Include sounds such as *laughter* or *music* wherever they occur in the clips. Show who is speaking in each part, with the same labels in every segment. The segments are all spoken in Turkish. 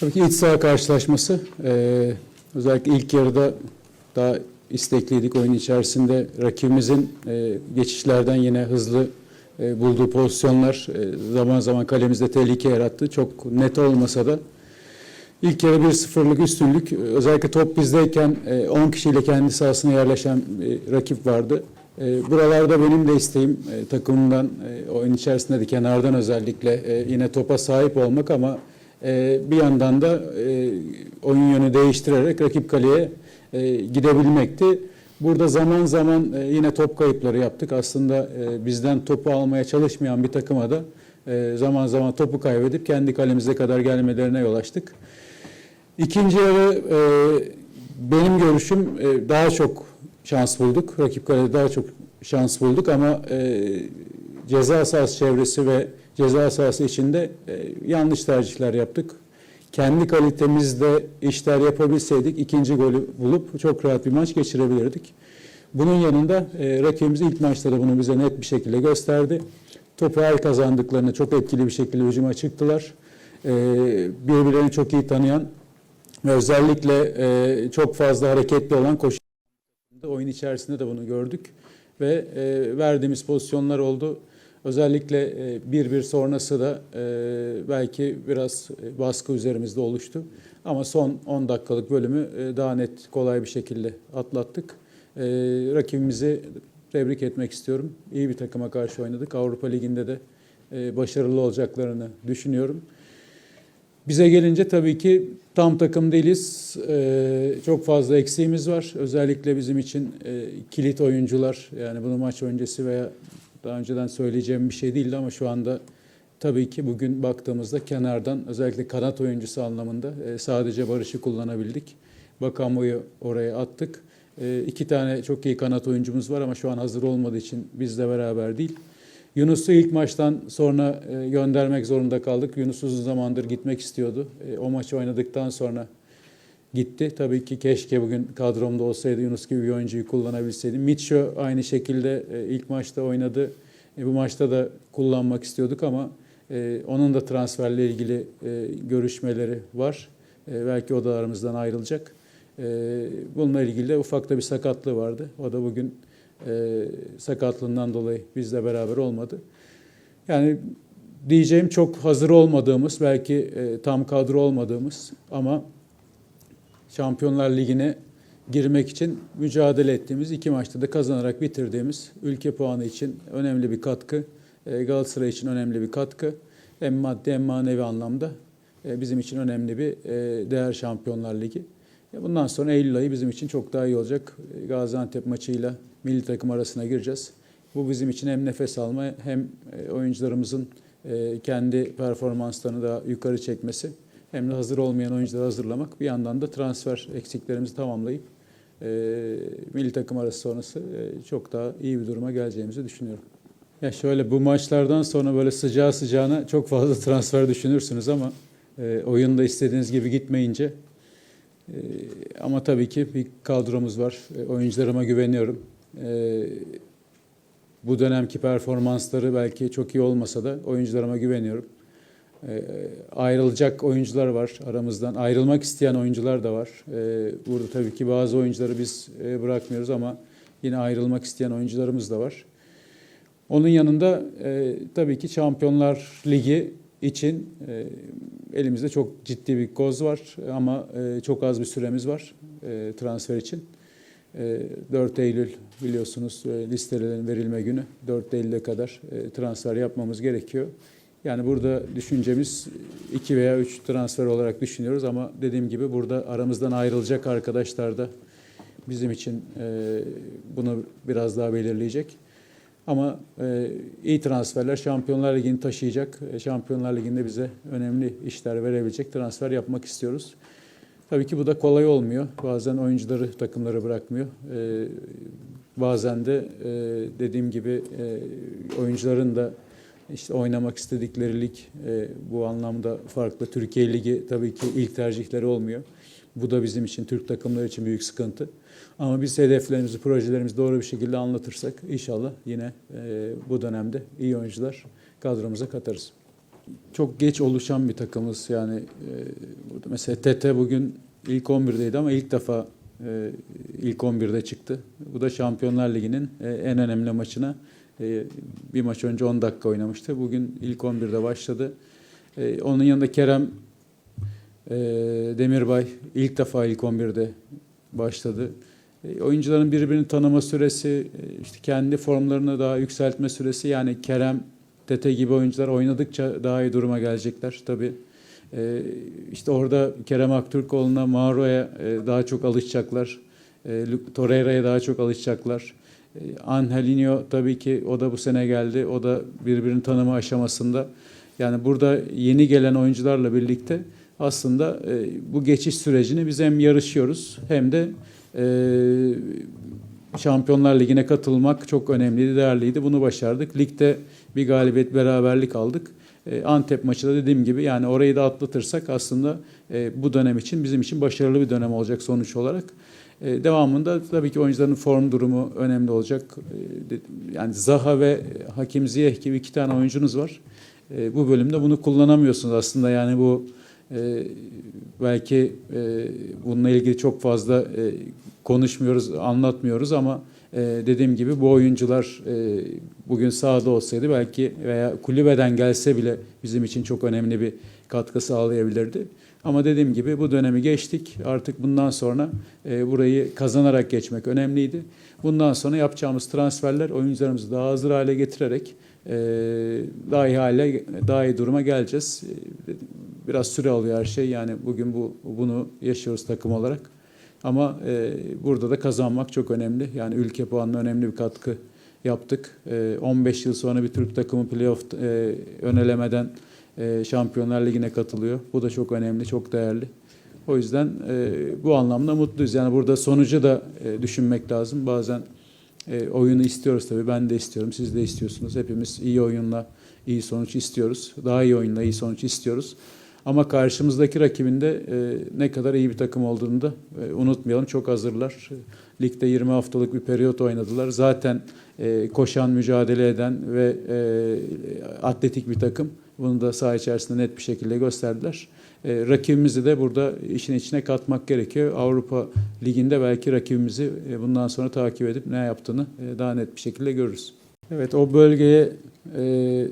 Speaker 1: Tabii ki iç saha karşılaşması. Ee, özellikle ilk yarıda daha istekliydik oyun içerisinde. Rakibimizin e, geçişlerden yine hızlı e, bulduğu pozisyonlar e, zaman zaman kalemizde tehlike yarattı. Çok net olmasa da ilk yarı 1-0'lık üstünlük. Özellikle top bizdeyken e, 10 kişiyle kendi sahasına yerleşen e, rakip vardı. E, Buralarda benim de isteğim e, takımdan e, oyun içerisinde de kenardan özellikle e, yine topa sahip olmak ama e, bir yandan da e, oyun yönü değiştirerek rakip kaleye e, gidebilmekti. Burada zaman zaman e, yine top kayıpları yaptık. Aslında bizden topu almaya çalışmayan bir takıma da zaman zaman topu kaybedip kendi kalemize kadar gelmelerine yol açtık. İkinci yarı benim görüşüm daha çok şans bulduk. Rakip kalede daha çok şans bulduk ama ceza sahası çevresi ve ceza sahası içinde e, yanlış tercihler yaptık. Kendi kalitemizde işler yapabilseydik ikinci golü bulup çok rahat bir maç geçirebilirdik. Bunun yanında e, rakibimiz ilk maçta da bunu bize net bir şekilde gösterdi. Topu her kazandıklarını çok etkili bir şekilde hücuma çıktılar. E, birbirlerini çok iyi tanıyan ve özellikle e, çok fazla hareketli olan koşu oyun içerisinde de bunu gördük ve e, verdiğimiz pozisyonlar oldu. Özellikle e, 1-1 sonrası da e, belki biraz e, baskı üzerimizde oluştu. Ama son 10 dakikalık bölümü daha net, kolay bir şekilde atlattık. Rakibimizi tebrik etmek istiyorum. İyi bir takıma karşı oynadık. Avrupa Ligi'nde de başarılı olacaklarını düşünüyorum. Bize gelince tabii ki tam takım değiliz. Çok fazla eksiğimiz var. Özellikle bizim için kilit oyuncular. Yani bunu maç öncesi veya daha önceden söyleyeceğim bir şey değildi ama şu anda tabii ki bugün baktığımızda kenardan özellikle kanat oyuncusu anlamında e, sadece Barış'ı kullanabildik. Bakamo'yu oraya attık. E, iki tane çok iyi kanat oyuncumuz var ama şu an hazır olmadığı için bizle beraber değil. Yunus'u ilk maçtan sonra e, göndermek zorunda kaldık. Yunus uzun zamandır gitmek istiyordu. O maçı oynadıktan sonra gitti. Tabii ki keşke bugün kadromda olsaydı Yunus gibi bir oyuncuyu kullanabilseydim. Mitcho aynı şekilde e, ilk maçta oynadı. E, Bu maçta da kullanmak istiyorduk ama e, onun da transferle ilgili görüşmeleri var. Belki o da aramızdan ayrılacak. Bununla ilgili de ufak da bir sakatlığı vardı. O da bugün sakatlığından dolayı bizle beraber olmadı. Yani diyeceğim çok hazır olmadığımız, belki tam kadro olmadığımız ama Şampiyonlar Ligi'ne girmek için mücadele ettiğimiz iki maçta da kazanarak bitirdiğimiz ülke puanı için önemli bir katkı. E, Galatasaray için önemli bir katkı. Hem maddi hem manevi anlamda e, bizim için önemli bir e, değer Şampiyonlar Ligi. Bundan sonra Eylül ayı bizim için çok daha iyi olacak. Gaziantep maçıyla milli takım arasına gireceğiz. Bu bizim için hem nefes alma hem oyuncularımızın kendi performanslarını da yukarı çekmesi hem de hazır olmayan oyuncuları hazırlamak. Bir yandan da transfer eksiklerimizi tamamlayıp e, milli takım arası sonrası e, çok daha iyi bir duruma geleceğimizi düşünüyorum. Ya şöyle bu maçlardan sonra böyle sıcağı sıcağına çok fazla *laughs* transfer düşünürsünüz ama e, oyunda istediğiniz gibi gitmeyince ee, ama tabii ki bir kadromuz var. E, Oyuncularıma güveniyorum. Ee, Bu dönemki performansları belki çok iyi olmasa da oyuncularıma güveniyorum. Ee, Ayrılacak oyuncular var aramızdan. Ayrılmak isteyen oyuncular da var. Ee, Burada tabii ki bazı oyuncuları biz e, bırakmıyoruz ama yine ayrılmak isteyen oyuncularımız da var. Onun yanında e, tabii ki Şampiyonlar Ligi için e, elimizde çok ciddi bir koz var ama çok az bir süremiz var transfer için. E, 4 Eylül biliyorsunuz listelerin verilme günü. 4 Eylül'e kadar transfer yapmamız gerekiyor. Yani burada düşüncemiz 2 veya 3 transfer olarak düşünüyoruz ama dediğim gibi burada aramızdan ayrılacak arkadaşlar da bizim için e, bunu biraz daha belirleyecek. Ama e, iyi transferler Şampiyonlar Ligi'ni taşıyacak. E, Şampiyonlar Ligi'nde bize önemli işler verebilecek transfer yapmak istiyoruz. Tabii ki bu da kolay olmuyor. Bazen oyuncuları takımları bırakmıyor. E, bazen de e, dediğim gibi e, oyuncuların da işte oynamak istedikleri lig e, bu anlamda farklı. Türkiye Ligi tabii ki ilk tercihleri olmuyor. Bu da bizim için, Türk takımları için büyük sıkıntı. Ama biz hedeflerimizi, projelerimizi doğru bir şekilde anlatırsak inşallah yine e, bu dönemde iyi oyuncular kadromuza katarız. çok geç oluşan bir takımız. Yani e, mesela Tete bugün ilk 11'deydi ama ilk defa e, ilk 11'de çıktı. Bu da Şampiyonlar Ligi'nin e, en önemli maçına bir maç önce 10 dakika oynamıştı. Bugün ilk 11'de başladı. E, onun yanında Kerem e, Demirbay ilk defa ilk 11'de başladı. E, oyuncuların birbirini tanıma süresi, e, işte kendi formlarını daha yükseltme süresi yani Kerem, Tete gibi oyuncular oynadıkça daha iyi duruma gelecekler tabii. E, işte orada Kerem Aktürkoğlu'na, Mauro'ya e, daha çok alışacaklar. E, Torreira'ya daha çok alışacaklar. E, Angelinho tabii ki o da bu sene geldi. O da birbirini tanıma aşamasında. Yani burada yeni gelen oyuncularla birlikte aslında e, bu geçiş sürecini biz hem yarışıyoruz hem de e, Şampiyonlar Ligi'ne katılmak çok önemliydi, değerliydi. Bunu başardık. Ligde bir galibiyet, beraberlik aldık. E, Antep maçı da dediğim gibi yani orayı da atlatırsak aslında e, bu dönem için bizim için başarılı bir dönem olacak sonuç olarak. E, devamında tabii ki oyuncuların form durumu önemli olacak. E, yani Zaha ve Hakim Ziyech gibi iki tane oyuncunuz var. E, bu bölümde bunu kullanamıyorsunuz aslında yani bu e, belki e, bununla ilgili çok fazla e, konuşmuyoruz, anlatmıyoruz ama e, dediğim gibi bu oyuncular e, bugün sahada olsaydı belki veya kulübeden gelse bile bizim için çok önemli bir katkı sağlayabilirdi. Ama dediğim gibi bu dönemi geçtik. Artık bundan sonra e, burayı kazanarak geçmek önemliydi. Bundan sonra yapacağımız transferler oyuncularımızı daha hazır hale getirerek e, daha iyi hale, daha iyi duruma geleceğiz. E, Biraz süre alıyor her şey. Yani bugün bu bunu yaşıyoruz takım olarak. Ama e, burada da kazanmak çok önemli. Yani ülke puanına önemli bir katkı yaptık. E, 15 yıl sonra bir Türk takımı playoff e, önelemeden e, Şampiyonlar Ligi'ne katılıyor. Bu da çok önemli, çok değerli. O yüzden e, bu anlamda mutluyuz. Yani burada sonucu da e, düşünmek lazım. Bazen oyunu istiyoruz tabii. Ben de istiyorum, siz de istiyorsunuz. Hepimiz iyi oyunla iyi sonuç istiyoruz. Daha iyi oyunla iyi sonuç istiyoruz. Ama karşımızdaki rakibin de ne kadar iyi bir takım olduğunu da unutmayalım. Çok hazırlar. Ligde 20 haftalık bir periyot oynadılar. Zaten koşan, mücadele eden ve atletik bir takım. Bunu da saha içerisinde net bir şekilde gösterdiler. E, rakibimizi de burada işin içine katmak gerekiyor. Avrupa Ligi'nde belki rakibimizi e, bundan sonra takip edip ne yaptığını e, daha net bir şekilde görürüz. Evet o bölgeye e,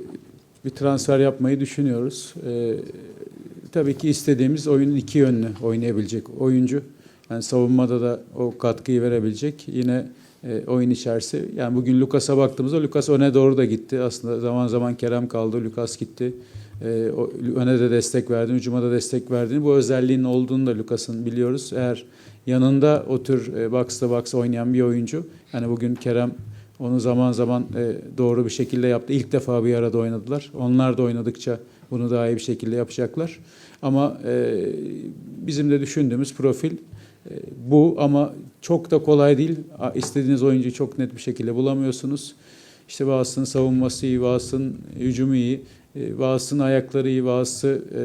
Speaker 1: bir transfer yapmayı düşünüyoruz. E, tabii ki istediğimiz oyunun iki yönlü oynayabilecek oyuncu. Yani savunmada da o katkıyı verebilecek. Yine e, oyun içerisi. Yani bugün Lucas'a baktığımızda Lucas öne doğru da gitti. Aslında zaman zaman Kerem kaldı, Lucas gitti. E, o, öne de destek verdi, hücuma da destek verdiğini. Bu özelliğinin olduğunu da Lucas'ın biliyoruz. Eğer yanında o tür e, box to box oynayan bir oyuncu. Yani bugün Kerem onu zaman zaman e, doğru bir şekilde yaptı. İlk defa bir arada oynadılar. Onlar da oynadıkça bunu daha iyi bir şekilde yapacaklar. Ama e, bizim de düşündüğümüz profil bu ama çok da kolay değil. İstediğiniz oyuncuyu çok net bir şekilde bulamıyorsunuz. İşte bazısının savunması iyi, bazısının hücumu iyi, e, bazısının ayakları iyi, bazısı e,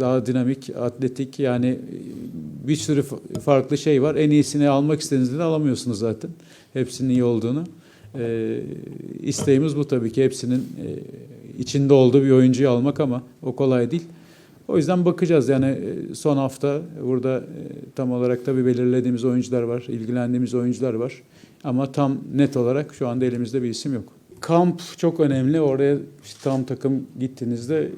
Speaker 1: daha dinamik, atletik. Yani e, bir sürü fa- farklı şey var. En iyisini almak istediğinizde de alamıyorsunuz zaten. Hepsinin iyi olduğunu. E, isteğimiz bu tabii ki. Hepsinin e, içinde olduğu bir oyuncuyu almak ama o kolay değil. O yüzden bakacağız yani e, son hafta burada e, tam olarak tabii belirlediğimiz oyuncular var, ilgilendiğimiz oyuncular var. Ama tam net olarak şu anda elimizde bir isim yok. Kamp çok önemli. Oraya işte tam takım gittiğinizde e,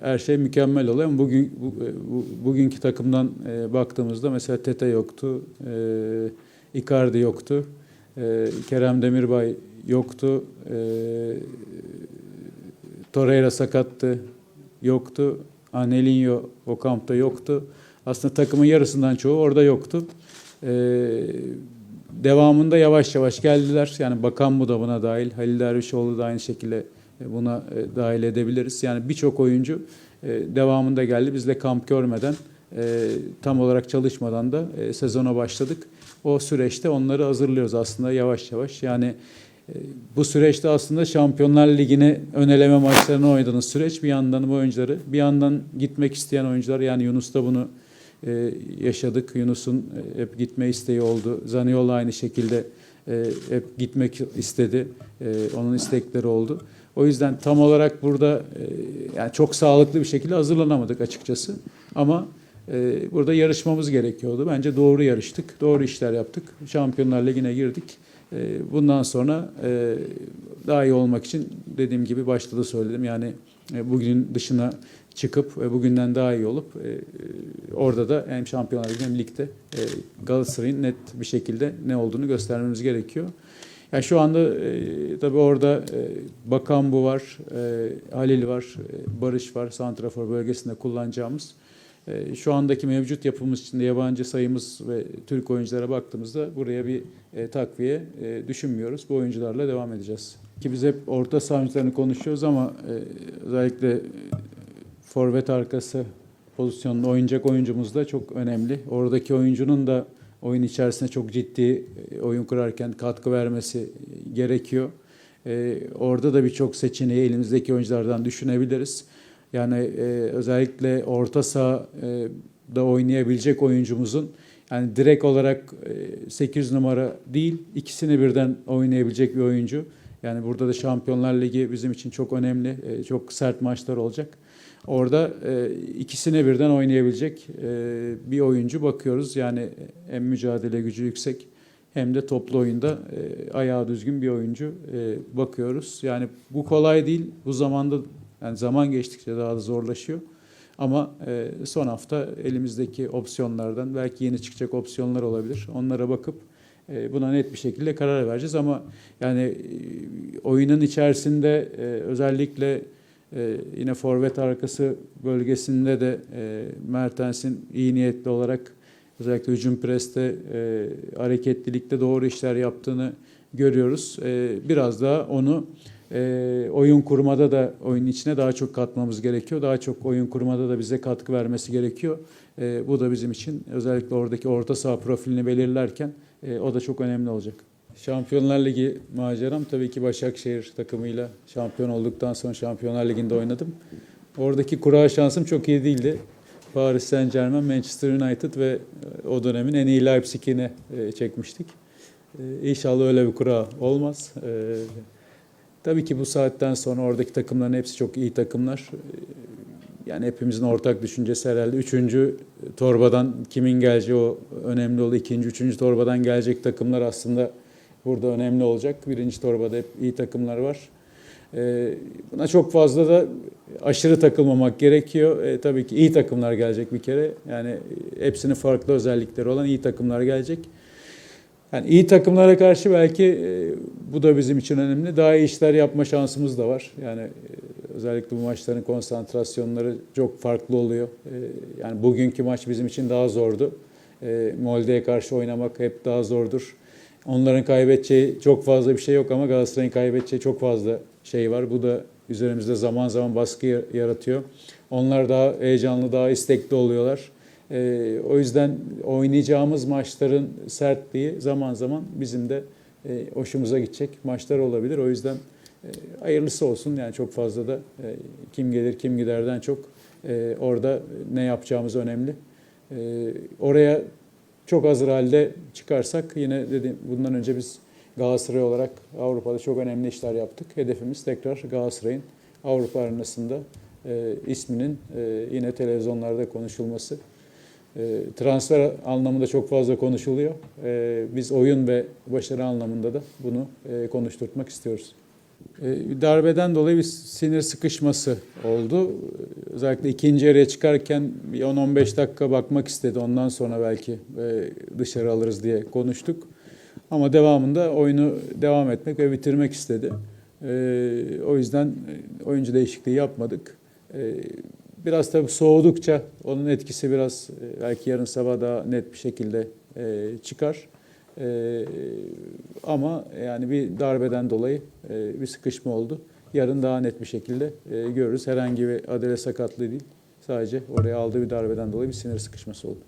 Speaker 1: her şey mükemmel oluyor. Ama bugün bu, bu- bugünkü takımdan e, baktığımızda mesela Tete yoktu, e, Icardi yoktu, e, Kerem Demirbay yoktu, e, Torreira sakattı, yoktu. Angelinho o kampta yoktu. Aslında takımın yarısından çoğu orada yoktu. Ee, devamında yavaş yavaş geldiler. Yani Bakan bu da buna dahil. Halil Dervişoğlu da aynı şekilde e, buna e, dahil edebiliriz. Yani birçok oyuncu e, devamında geldi. Biz de kamp görmeden tam olarak çalışmadan da sezona başladık. O süreçte onları hazırlıyoruz aslında yavaş yavaş. Yani bu süreçte aslında Şampiyonlar Ligi'ne öneleme maçlarını oynadığınız süreç bir yandan bu oyuncuları, bir yandan gitmek isteyen oyuncular yani Yunus da bunu e, yaşadık. Yunus'un e, hep gitme isteği oldu. Zaniola aynı şekilde e, hep gitmek istedi. E, onun istekleri oldu. O yüzden tam olarak burada e, yani çok sağlıklı bir şekilde hazırlanamadık açıkçası. Ama e, burada yarışmamız gerekiyordu. Bence doğru yarıştık, doğru işler yaptık. Şampiyonlar Ligi'ne girdik. E, bundan sonra e, daha iyi olmak için dediğim gibi başta da söyledim. Yani e, bugün dışına çıkıp bugünden daha iyi olup orada da hem Şampiyonlar Ligi hem ligde Galatasaray'ın net bir şekilde ne olduğunu göstermemiz gerekiyor. Yani şu anda tabii orada e, Bakan bu var, Halil var, Barış var, Santrafor bölgesinde kullanacağımız. E, şu andaki mevcut yapımız içinde yabancı sayımız ve Türk oyunculara baktığımızda buraya bir e, takviye e, düşünmüyoruz. Bu oyuncularla devam edeceğiz. Ki biz hep orta sahalarını konuşuyoruz ama özellikle forvet arkası pozisyonunda oynayacak oyuncumuz da çok önemli. Oradaki oyuncunun da oyun içerisinde çok ciddi oyun kurarken katkı vermesi gerekiyor. Orada da birçok seçeneği elimizdeki oyunculardan düşünebiliriz. Yani e, özellikle orta sahada oynayabilecek oyuncumuzun yani direkt olarak e, 8 numara değil ikisini birden oynayabilecek bir oyuncu. Yani burada da Şampiyonlar Ligi bizim için çok önemli, e, çok sert maçlar olacak. Orada e, ikisine birden oynayabilecek e, bir oyuncu bakıyoruz. Yani hem mücadele gücü yüksek hem de toplu oyunda e, ayağı düzgün bir oyuncu e, bakıyoruz. Yani bu kolay değil. Bu zamanda yani zaman geçtikçe daha da zorlaşıyor. Ama e, son hafta elimizdeki opsiyonlardan belki yeni çıkacak opsiyonlar olabilir. Onlara bakıp e, buna net bir şekilde karar vereceğiz ama yani e, oyunun içerisinde e, özellikle e, yine forvet arkası bölgesinde de e, Mertens'in iyi niyetli olarak özellikle hücum preste e, hareketlilikte doğru işler yaptığını görüyoruz. E, biraz daha onu e, oyun kurmada da oyun içine daha çok katmamız gerekiyor. Daha çok oyun kurmada da bize katkı vermesi gerekiyor. E, bu da bizim için özellikle oradaki orta saha profilini belirlerken e, o da çok önemli olacak. Şampiyonlar Ligi maceram tabii ki Başakşehir takımıyla şampiyon olduktan sonra Şampiyonlar Ligi'nde oynadım. Oradaki kura şansım çok iyi değildi. Paris Saint Germain, Manchester United ve e, o dönemin en iyi Leipzig'ini e, çekmiştik. E, İnşallah öyle bir kura olmaz. Tabii ki bu saatten sonra oradaki takımların hepsi çok iyi takımlar. Yani hepimizin ortak düşüncesi herhalde üçüncü torbadan kimin geleceği o önemli oldu. İkinci, üçüncü torbadan gelecek takımlar aslında burada önemli olacak. Birinci torbada hep iyi takımlar var. Ee, buna çok fazla da aşırı takılmamak gerekiyor. E, tabii ki iyi takımlar gelecek bir kere. Yani hepsinin farklı özellikleri olan iyi takımlar gelecek. Yani iyi takımlara karşı belki e, bu da bizim için önemli. Daha iyi işler yapma şansımız da var. Yani e, özellikle bu maçların konsantrasyonları çok farklı oluyor. E, yani bugünkü maç bizim için daha zordu. E, Molde'ye karşı oynamak hep daha zordur. Onların kaybedeceği çok fazla bir şey yok ama Galatasaray'ın kaybedeceği çok fazla şey var. Bu da üzerimizde zaman zaman baskı yaratıyor. Onlar daha heyecanlı, daha istekli oluyorlar. E, o yüzden oynayacağımız maçların sertliği zaman zaman bizim de e, hoşumuza gidecek maçlar olabilir. O yüzden e, hayırlısı olsun. Yani çok fazla da e, kim gelir kim giderden çok e, orada ne yapacağımız önemli. E, oraya çok hazır halde çıkarsak yine dedim bundan önce biz Galatasaray olarak Avrupa'da çok önemli işler yaptık. Hedefimiz tekrar Galatasaray'ın Avrupa arenasında e, isminin e, yine televizyonlarda konuşulması. E, transfer anlamında çok fazla konuşuluyor. E, biz oyun ve başarı anlamında da bunu e, konuşturtmak istiyoruz. E, darbeden dolayı bir sinir sıkışması oldu. Özellikle ikinci yarıya çıkarken bir 10-15 dakika bakmak istedi. Ondan sonra belki e, dışarı alırız diye konuştuk. Ama devamında oyunu devam etmek ve bitirmek istedi. O yüzden oyuncu değişikliği yapmadık. Biraz tabii soğudukça onun etkisi biraz e, belki yarın sabah daha net bir şekilde e, çıkar. E, ama yani bir darbeden dolayı bir sıkışma oldu. Yarın daha net bir şekilde görürüz. Herhangi bir adele sakatlığı değil. Sadece oraya aldığı bir darbeden dolayı bir sinir sıkışması oldu.